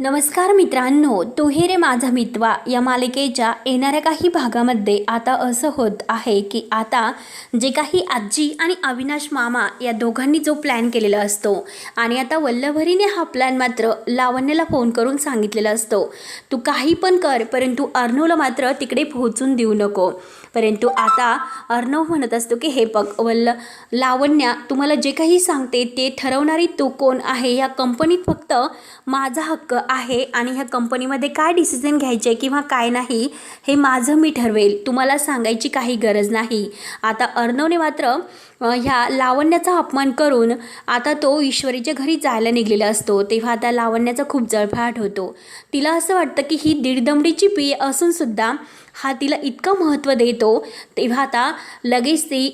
नमस्कार मित्रांनो तो रे माझा मितवा. या मालिकेच्या येणाऱ्या काही भागामध्ये आता असं होत आहे की आता जे काही आजी आणि अविनाश मामा या दोघांनी जो प्लॅन केलेला असतो आणि आता वल्लभरीने हा प्लॅन मात्र लावण्याला फोन करून सांगितलेला असतो. तू काही पण कर परंतु अर्णवला मात्र तिकडे पोहोचून देऊ नको. परंतु आता अर्णव म्हणत असतो की हे बघ वल्ल लावण्या तुम्हाला जे काही सांगते ते ठरवणारी तू कोण आहे? या कंपनीत फक्त माझा हक्क आहे आणि ह्या कंपनीमध्ये काय डिसिजन घ्यायचे किंवा काय नाही हे माझं मी ठरवेल. तुम्हाला सांगायची काही गरज नाही. आता अर्णवने मात्र ह्या लावण्याचा अपमान करून आता तो ईश्वरीच्या घरी जायला निघलेला असतो. तेव्हा आता लावण्याचा खूप जळफाट होतो. तिला असं वाटतं की ही दीडदमडीची पी असूनसुद्धा हा तिला इतकं महत्त्व देतो तेव्हा आता लगेच ती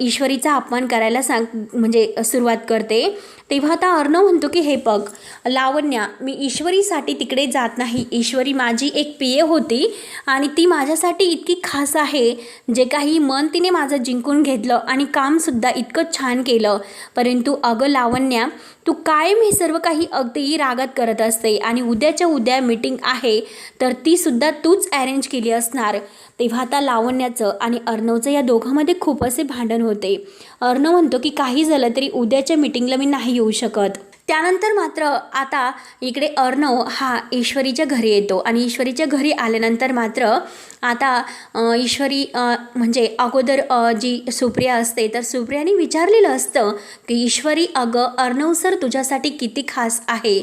ईश्वरीचा अपमान करायला सांग म्हणजे सुरुवात करते. तेव्हा आता अर्णव म्हणतो की हे बघ लावण्या मी ईश्वरीसाठी तिकडे जात नाही. ईश्वरी माझी एक पिये होती आणि ती माझ्यासाठी इतकी खास आहे. जे काही मन तिने माझं जिंकून घेतलं आणि कामसुद्धा इतकं छान केलं. परंतु अगं लावण्या तू कायम हे सर्व काही अगदी रागात करत असते आणि उद्याच्या उद्या मीटिंग आहे तर तीसुद्धा तूच अरेंज केली असणार. तेव्हा आता लावण्याचं आणि अर्णवचं या दोघांमध्ये खूप असे भांडण होते. अर्णव म्हणतो की काही झालं तरी उद्याच्या मीटिंगला मी नाही येऊ शकत. त्यानंतर मात्र आता इकडे अर्णव हा ईश्वरीच्या घरी येतो आणि ईश्वरीच्या घरी आल्यानंतर मात्र आता ईश्वरी म्हणजे अगोदर जी सुप्रिया असते तर सुप्रियाने विचारलेलं असतं की ईश्वरी अगं अर्णव सर तुझ्यासाठी किती खास आहे?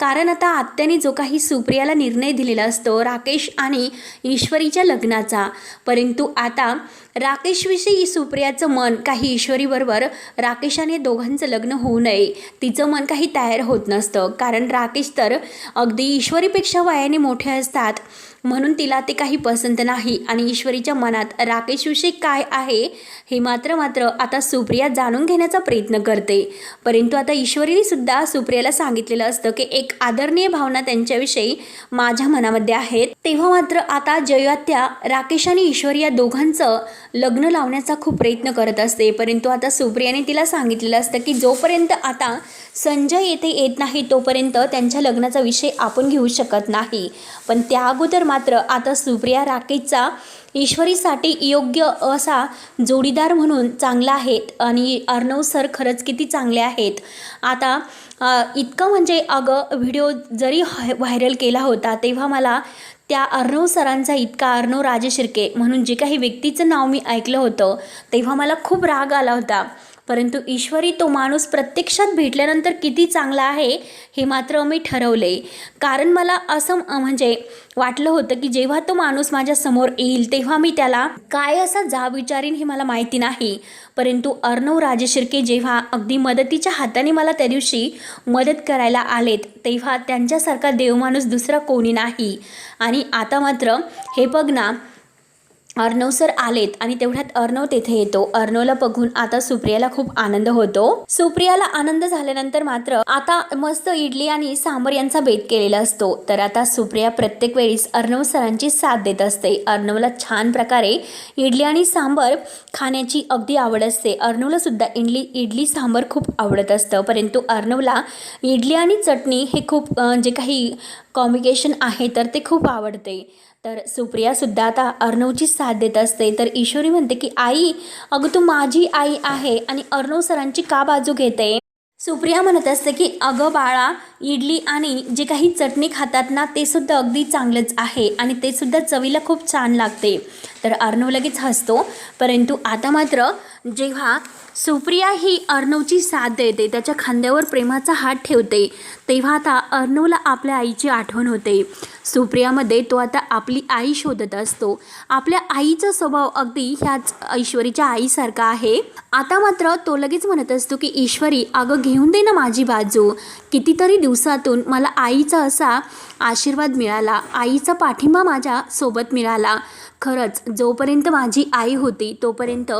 कारण आता आत्याने जो काही सुप्रियाला निर्णय दिलेला असतो राकेश आणि ईश्वरीच्या लग्नाचा. परंतु आता राकेशविषयी सुप्रियाचं मन काही ईश्वरीबरोबर राकेशाने दोघांचं लग्न होऊ नये. तिचं मन काही तयार होत नसतं. कारण राकेश तर अगदी ईश्वरीपेक्षा वयाने मोठे असतात. म्हणून तिला ते काही पसंत नाही. आणि ईश्वरीच्या मनात राकेशविषयी काय आहे हे मात्र मात्र आता सुप्रिया जाणून घेण्याचा प्रयत्न करते. परंतु आता ईश्वरीने सुद्धा सुप्रियाला सांगितलेलं असतं की एक आदरणीय भावना त्यांच्याविषयी माझ्या मनामध्ये आहेत. तेव्हा मात्र आता जयात्या राकेश आणि ईश्वरी या दोघांचं लग्न लावण्याचा खूप प्रयत्न करत असते. परंतु आता सुप्रियाने तिला सांगितलेलं असतं की जोपर्यंत आता संजय येथे येत नाही तोपर्यंत त्यांच्या लग्नाचा विषय आपण घेऊ शकत नाही. पण त्या अगोदर मात्र आता सुप्रिया राकेशचा ईश्वरीसाठी योग्य असा जोडीदार म्हणून चांगला आहेत आणि अर्णव सर खरंच किती चांगले आहेत. आता इतकं म्हणजे अगं व्हिडिओ जरी व्हायरल केला होता तेव्हा मला त्या अर्णव सरांचा इतका अर्णव राजशिर्के म्हणून जे काही व्यक्तीचं नाव मी ऐकलं होतं तेव्हा मला खूप राग आला होता. परंतु ईश्वरी तो माणूस प्रत्यक्षात भेटल्यानंतर किती चांगला आहे हे मात्र मी ठरवले. कारण मला असं म्हणजे वाटलं होतं की जेव्हा तो माणूस माझ्यासमोर येईल तेव्हा मी त्याला काय असा जा विचारीन हे मला माहिती नाही. परंतु अर्णव राजशिर्के जेव्हा अगदी मदतीच्या हाताने मला त्या दिवशी मदत करायला आलेत तेव्हा त्यांच्यासारखा देवमाणूस दुसरा कोणी नाही. आणि आता मात्र हे बघ ना अर्णव सर आलेत आणि तेवढ्यात अर्णव तेथे येतो. अर्णवला बघून आता सुप्रियाला खूप आनंद होतो. सुप्रियाला आनंद झाल्यानंतर मात्र आता मस्त इडली आणि सांबर यांचा बेत केलेला असतो. तर आता सुप्रिया प्रत्येक वेळीस अर्णव सरांची साथ देत असते. अर्णवला छान प्रकारे इडली आणि सांबर खाण्याची अगदी आवड असते. अर्णवला सुद्धा इडली इडली सांबर खूप आवडत असतं. परंतु अर्णवला इडली आणि चटणी हे खूप जे काही कॉम्बिकेशन आहे तर ते खूप आवडते. तर सुप्रियासुद्धा आता अर्णवची साथ देत असते. तर ईश्वरी म्हणते की आई अगं तू माझी आई आहे आणि अर्णव सरांची का बाजू घेते? सुप्रिया म्हणत असते की अगं बाळा इडली आणि जे काही चटणी खातात ना ते सुद्धा अगदी चांगलंच आहे आणि ते सुद्धा चवीला खूप छान लागते. तर अर्णव लगेच हसतो. परंतु आता मात्र जेव्हा सुप्रिया ही अर्णवची साथ देते त्याच्या खांद्यावर प्रेमाचा हात ठेवते तेव्हा आता अर्णवला आपल्या आईची आठवण होते. सुप्रियामध्ये तो आता आपली आई शोधत असतो. आपल्या आईचा स्वभाव अगदी ह्याच ईश्वरीच्या आईसारखा आहे. आता मात्र तो लगेच म्हणत असतो की ईश्वरी अगं घेऊन दे ना माझी बाजू. कितीतरी दिवसातून मला आईचा असा आशीर्वाद मिळाला. आईचा पाठिंबा माझ्या सोबत मिळाला. खरंच जोपर्यंत माझी आई होती तोपर्यंत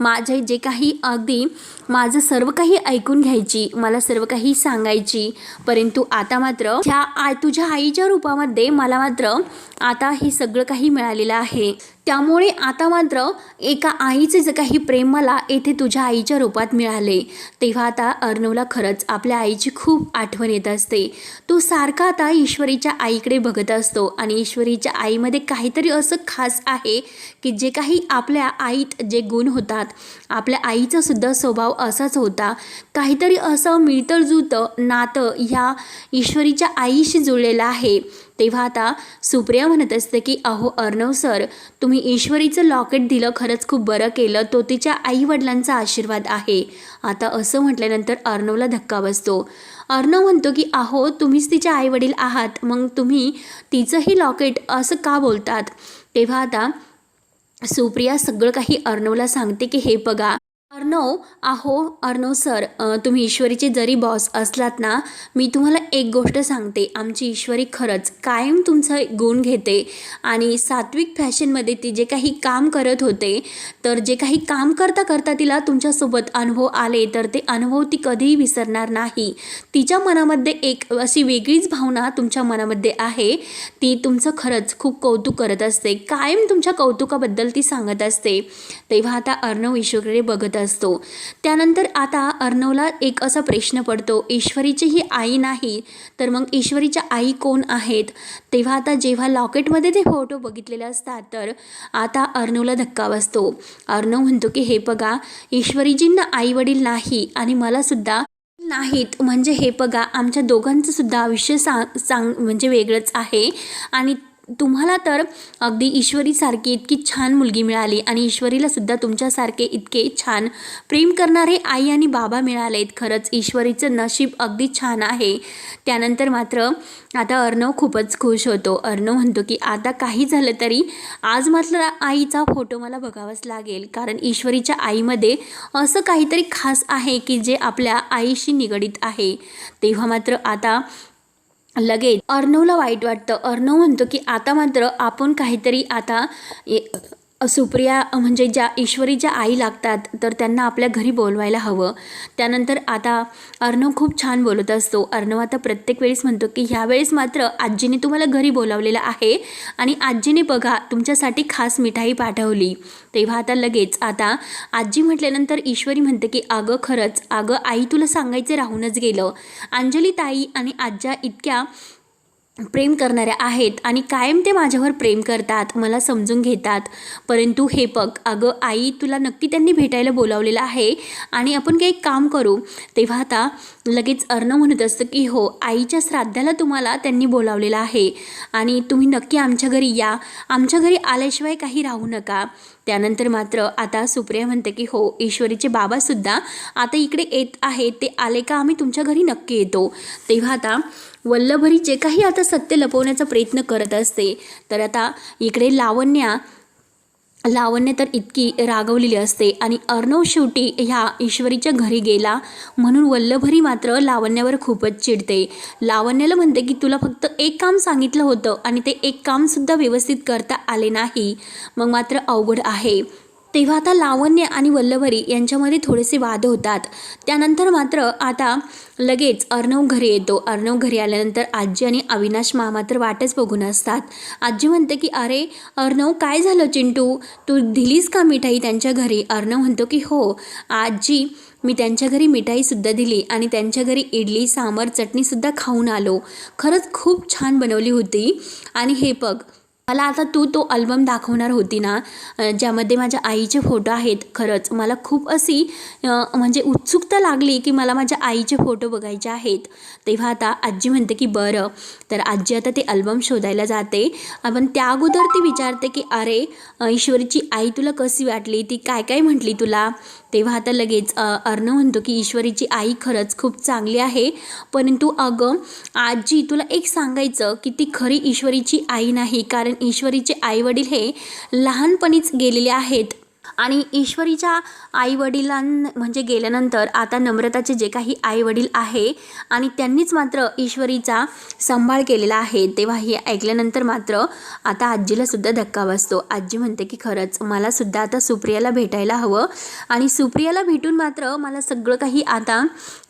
माझे जे काही अगदी माझं सर्व काही ऐकून घ्यायची मला सर्व काही सांगायची. परंतु आता मात्र ह्या आ तुझ्या आईच्या रूपामध्ये मला मात्र आता हे सगळं काही मिळालेलं आहे. त्यामुळे आता मात्र एका आईचे जे काही प्रेम मला येथे तुझ्या आईच्या रूपात मिळाले. तेव्हा आता अर्णवला खरंच आपल्या आईची खूप आठवण येत असते. तो सारखा आता ईश्वरीच्या आईकडे बघत असतो आणि ईश्वरीच्या आईमध्ये काहीतरी असं खास आहे की जे काही आपल्या आईत जे गुण होतात आपल्या आईचा सुद्धा स्वभाव असाच होता. काहीतरी असं मिळतं जुळतं नातं ह्या ईश्वरीच्या आईशी जुळलेलं आहे. तेव्हा आता सुप्रिया म्हणत असते की अहो अर्णव सर तुम्ही ईश्वरीचं लॉकेट दिलं खरंच खूप बरं केलं. तो तिच्या आईवडिलांचा आशीर्वाद आहे. आता असं म्हटल्यानंतर अर्णवला धक्का बसतो. अर्णव म्हणतो की अहो तुम्हीच तिच्या आईवडील आहात. मग तुम्ही तिचंही लॉकेट असं का बोलतात? तेव्हा आता सुप्रिया सगळं काही अर्णवला सांगते की हे बघा अर्णव आहो अर्णव सर तुम्ही ईश्वरीचे जरी बॉस असलात ना मी तुम्हाला एक गोष्ट सांगते. आमची ईश्वरी खरंच कायम तुमचं गुण घेते आणि सात्विक फॅशनमध्ये ती जे काही काम करत होते तर जे काही काम करता करता तिला तुमच्यासोबत अनुभव आले तर ते अनुभव ती कधीही विसरणार नाही. तिच्या मनामध्ये एक अशी वेगळीच भावना तुमच्या मनामध्ये आहे. ती तुमचं खरंच खूप कौतुक करत असते. कायम तुमच्या कौतुकाबद्दल ती सांगत असते. तेव्हा आता अर्णव ईश्वरीकडे बघत असतो. त्यानंतर आता अर्णवला एक असा प्रश्न पडतो ईश्वरीची ही आई नाही तर मग ईश्वरीच्या आई कोण आहेत? तेव्हा आता जेव्हा लॉकेटमध्ये ते फोटो बघितलेले असतात तर आता अर्णवला धक्का बसतो. अर्णव म्हणतो की हे बघा ईश्वरीजींना आई वडील नाही आणि मला सुद्धा नाहीत. म्हणजे हे बघा आमच्या दोघांचं सुद्धा आयुष्य सांग सांग म्हणजे वेगळंच आहे आणि तुम्हाला तर अगदी ईश्वरीसारखी इतकी छान मुलगी मिळाली आणि ईश्वरीला सुद्धा तुमच्यासारखे इतके छान प्रेम करणारे आई आणि बाबा मिळालेत. खरंच ईश्वरीचं नशीब अगदी छान आहे. त्यानंतर मात्र आता अर्णव खूपच खुश होतो. अर्णव म्हणतो की आता काही झालं तरी आज मात्र आईचा फोटो मला बघावाच लागेल. कारण ईश्वरीच्या आईमध्ये असं काहीतरी खास आहे की जे आपल्या आईशी निगडीत आहे. तेव्हा मात्र आता लगेच अर्णवला वाईट वाटतं. अर्णव म्हणतो की आता मात्र आपण काहीतरी आता ए- सुप्रिया म्हणजे ज्या ईश्वरी ज्या आई लागतात तर त्यांना आपल्या घरी बोलवायला हवं. त्यानंतर आता अर्णव खूप छान बोलत असतो. अर्णव आता प्रत्येक वेळेस म्हणतो की ह्यावेळेस मात्र आजीने तुम्हाला घरी बोलावलेलं आहे आणि आजीने बघा तुमच्यासाठी खास मिठाई पाठवली. तेव्हा आता लगेच आता आजी म्हटल्यानंतर ईश्वरी म्हणते की अगं खरंच अगं आई तुला सांगायचं राहूनच गेलं. अंजली ताई आणि आज्या इतक्या प्रेम करणाऱ्या आहेत आणि कायम ते माझ्यावर प्रेम करतात मला समजून घेतात. परंतु हे बघ अगं आई तुला नक्की त्यांनी भेटायला बोलावलेलं आहे आणि आपण काही काम करू. तेव्हा आता लगेच अर्ण म्हणत असतं की हो आईच्या श्राद्धाला तुम्हाला त्यांनी बोलावलेलं आहे आणि तुम्ही नक्की आमच्या घरी या. आमच्या घरी आल्याशिवाय काही राहू नका. त्यानंतर मात्र आता सुप्रिया म्हणते की हो ईश्वरीचे बाबासुद्धा आता इकडे येत आहेत. ते आले का आम्ही तुमच्या घरी नक्की येतो. तेव्हा आता वल्लभरी जे काही आता सत्य लपवण्याचा प्रयत्न करत असते तर आता इकडे लावण्या लावण्य तर इतकी रागवलेली असते आणि अर्णव शेवटी ह्या ईश्वरीच्या घरी गेला म्हणून वल्लभरी मात्र लावण्यावर खूपच चिडते. लावण्याला म्हणते की तुला फक्त एक काम सांगितलं होतं आणि ते एक कामसुद्धा व्यवस्थित करता आले नाही. मग मात्र अवघड आहे. तेव्हा आता लावण्य आणि वल्लभरी यांच्यामध्ये थोडेसे वाद होतात. त्यानंतर मात्र आता लगेच अर्णव घरी येतो. अर्णव घरी आल्यानंतर आजी आणि अविनाश मा मात्र वाटच बघून असतात. आजी म्हणते की अरे अर्णव काय झालं चिंटू? तू दिलीस का मिठाई त्यांच्या घरी? अर्णव म्हणतो की हो आजी मी त्यांच्या घरी मिठाईसुद्धा दिली आणि त्यांच्या घरी इडली सांबर चटणीसुद्धा खाऊन आलो. खरंच खूप छान बनवली होती. आणि हे बघ मला आता तू तो अल्बम दाखवणार होती ना ज्यामध्ये माझ्या आईचे फोटो आहेत खरंच. मला खूप अशी म्हणजे उत्सुकता लागली की मला माझ्या आईचे फोटो बघायचे आहेत. तेव्हा आता आजी म्हणते की बरं तर आजी आता ते अल्बम शोधायला जाते. पण त्या अगोदर ती विचारते की अरे ईश्वरीची आई तुला कशी वाटली? ती काय काय म्हटली तुला? तेव्हा आता लगेच अर्ण अर्णव म्हणतो की ईश्वरीची आई खरंच खूप चांगली आहे. परंतु अगं आजी तुला एक सांगायचं की ती खरी ईश्वरीची आई नाही. कारण ईश्वरीचे आईवडील हे लहानपणीच गेलेले आहेत. आणि ईश्वरीच्या आईवडिलां म्हणजे गेल्यानंतर आता नम्रताचे जे काही आईवडील आहे आणि त्यांनीच मात्र ईश्वरीचा सांभाळ केलेला आहे तेव्हा हे ऐकल्यानंतर मात्र आता आजीलासुद्धा धक्का बसतो. आजी म्हणते की खरंच मला सुद्धा आता सुप्रियाला भेटायला हवं. आणि सुप्रियाला भेटून मात्र मला सगळं काही आता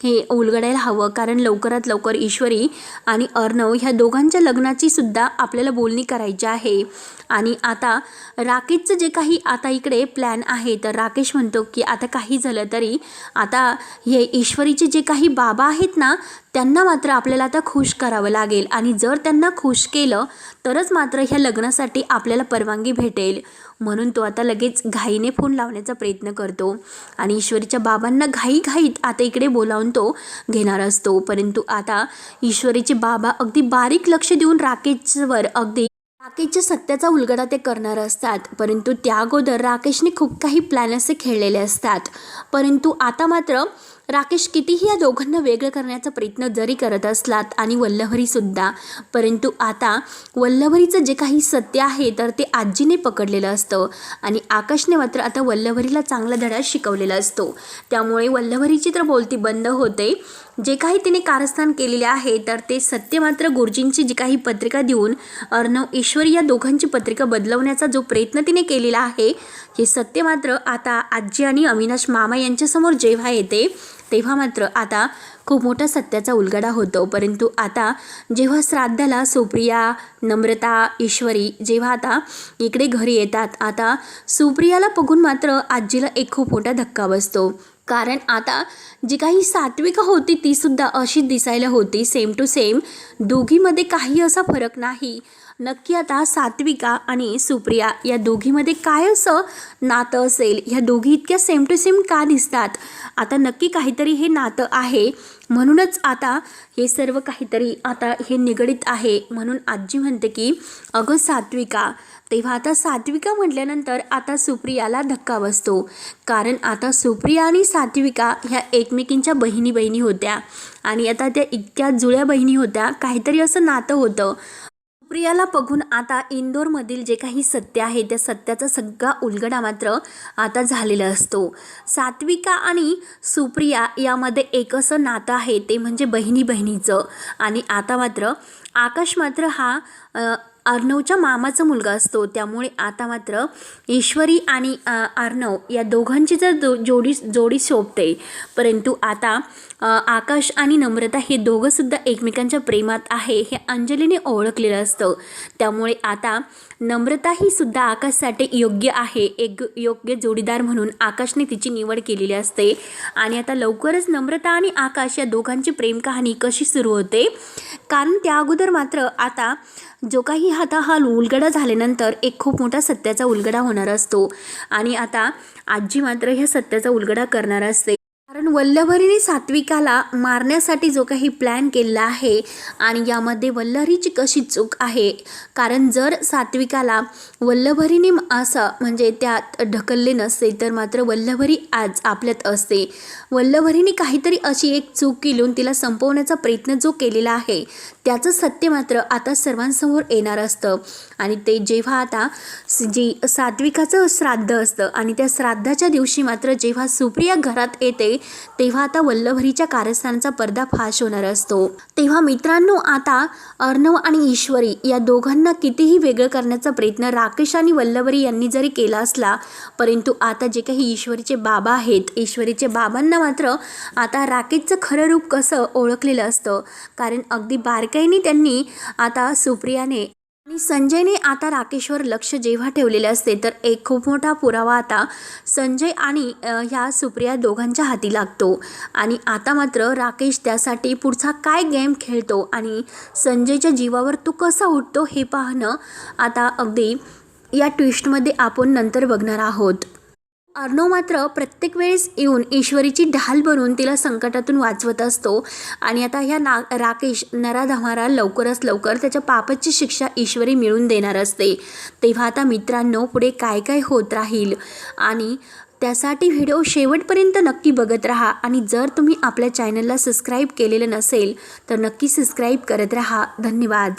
हे उलगडायला हवं कारण लवकरात लवकर ईश्वरी आणि अर्णव ह्या दोघांच्या लग्नाची सुद्धा आपल्याला बोलणी करायची आहे. आणि आता राकेशचं जे काही आता इकडे प्लॅन आहे तर राकेश म्हणतो की आता काही झालं तरी आता हे ईश्वरीचे जे काही बाबा आहेत ना त्यांना मात्र आपल्याला आता खुश करावं लागेल. आणि जर त्यांना खुश केलं तरच मात्र ह्या लग्नासाठी आपल्याला परवानगी भेटेल. म्हणून तो आता लगेच घाईने फोन लावण्याचा प्रयत्न करतो. आणि ईश्वरीच्या बाबांना घाईघाईत आता इकडे बोलावून तो घेणार असतो. परंतु आता ईश्वरीचे बाबा अगदी बारीक लक्ष देऊन राकेशवर अगदी राकेशच्या सत्याचा उलगडा ते करणार असतात. परंतु त्या अगोदर राकेशने खूप काही प्लॅन असे खेळलेले असतात. परंतु आता मात्र राकेश कितीही या दोघांना वेगळं करण्याचा प्रयत्न जरी करत असलात आणि वल्लभरीसुद्धा परंतु आता वल्लभरीचं जे काही सत्य आहे तर ते आजीने पकडलेलं असतं आणि आकाशने मात्र आता वल्लभरीला चांगला धडा शिकवलेला असतो. त्यामुळे वल्लभरीची तर बोलती बंद होते. जे काही तिने कारस्थान केलेले आहे तर ते सत्य मात्र गुरुजींची जी काही पत्रिका देऊन अर्णव ईश्वरी या दोघांची पत्रिका बदलवण्याचा जो प्रयत्न तिने केलेला आहे हे सत्य मात्र आता आजी आणि अविनाश मामा यांच्यासमोर जेव्हा येते तेव्हा मात्र आता खूप मोठा सत्याचा उलगडा होतो. परंतु आता जेव्हा श्राद्धाला सुप्रिया नम्रता ईश्वरी जेव्हा आता इकडे घरी येतात आता सुप्रियाला बघून मात्र आजीला एक खूप मोठा धक्का बसतो. कारण आता जी काही सात्विका होती ती सुद्धा अशी दिसायला होती सेम टू सेम दोघीमध्ये काही असा फरक नाही. नक्की आता सात्विका आणि सुप्रिया या दोघीमध्ये काय असं नातं असेल? ह्या दोघी इतक्या सेम टू सेम का दिसतात? आता नक्की काहीतरी हे नातं आहे. म्हणूनच आता हे सर्व काहीतरी आता हे निगडीत आहे. म्हणून आजी म्हणते की अगं सात्विका तेव्हा आता सात्विका म्हटल्यानंतर आता सुप्रियाला धक्का बसतो. कारण आता सुप्रिया आणि सात्विका ह्या एकमेकींच्या बहिणी बहिणी होत्या. आणि आता त्या इतक्या जुळ्या बहिणी होत्या काहीतरी असं नातं होतं. सुप्रियाला बघून आता इंदोरमधील जे काही सत्य आहे त्या सत्याचा सगळा उलगडा मात्र आता झालेला असतो. सात्विका आणि सुप्रिया यामध्ये एक असं नातं आहे ते म्हणजे बहिणी बहिणीचं आणि आता मात्र आकाश मात्र हा अर्णवच्या मामाचा मुलगा असतो. त्यामुळे आता मात्र ईश्वरी आणि अर्णव या दोघांची जर दो जोडी जोडी शोभते. परंतु आता आकाश आणि नम्रता हे दोघंसुद्धा एकमेकांच्या प्रेमात आहे हे अंजलीने ओळखलेलं असतं. त्यामुळे आता नम्रता ही सुद्धा आकाशसाठी योग्य आहे. एक योग्य जोडीदार म्हणून आकाशने तिची निवड केलेली असते. आणि आता लवकरच नम्रता आणि आकाश या दोघांची प्रेम कहाणी कशी सुरू होते? कारण त्या अगोदर मात्र आता जो काही आता हा उलगडा झाल्यानंतर एक खूप मोठा सत्याचा उलगडा होणार असतो. आणि आता आजी मात्र ह्या सत्याचा उलगडा करणार असते. कारण वल्लभरीने सात्विकाला मारण्यासाठी जो काही प्लॅन केलेला आहे आणि यामध्ये वल्लभरीची कशी चूक आहे कारण जर सात्विकाला वल्लभरीने असं म्हणजे त्यात ढकलले नसते तर मात्र वल्लभरी आज आपल्यात असते. वल्लभरीने काहीतरी अशी एक चूक किलून तिला संपवण्याचा प्रयत्न जो केलेला आहे त्याचं सत्य मात्र आता सर्वांसमोर येणार असतं. आणि ते जेव्हा आता जी सात्विकाचं श्राद्ध असतं आणि त्या श्राद्धाच्या दिवशी मात्र जेव्हा सुप्रिया घरात येते तेव्हा आता वल्लभरीच्या कारस्थानाचा पडदा फाश होणार असतो. तेव्हा मित्रांनो आता अर्णव आणि ईश्वरी या दोघांना कितीही वेगळं करण्याचा प्रयत्न राकेश आणि वल्लभरी यांनी जरी केला असला परंतु आता जे काही ईश्वरीचे बाबा आहेत ईश्वरीचे बाबांना मात्र आता राकेशचं खरं रूप कसं ओळखलेलं असतं? कारण अगदी बारकाईने त्यांनी आता सुप्रियाने आणि संजयने आता राकेशवर लक्ष जेव्हा ठेवलेले असते तर एक खूप मोठा पुरावा आता संजय आणि ह्या सुप्रिया दोघांच्या हाती लागतो. आणि आता मात्र राकेश त्यासाठी पुढचा काय गेम खेळतो आणि संजयच्या जीवावर तो कसा उठतो हे पाहणं आता अगदी या ट्विस्टमध्ये आपण नंतर बघणार आहोत. अर्णव मात्र प्रत्येक वेळेस येऊन ईश्वरीची ढाल बनवून तिला संकटातून वाचवत असतो. आणि आता ह्या ना राकेश नराधमारा लवकरच लवकर त्याच्या पापाची शिक्षा ईश्वरी मिळून देणार असते. तेव्हा आता मित्रांनो पुढे काय काय होत राहील? आणि त्यासाठी व्हिडिओ शेवटपर्यंत नक्की बघत राहा. आणि जर तुम्ही आपल्या चॅनलला सबस्क्राईब केलेलं नसेल तर नक्की सबस्क्राईब करत राहा. धन्यवाद.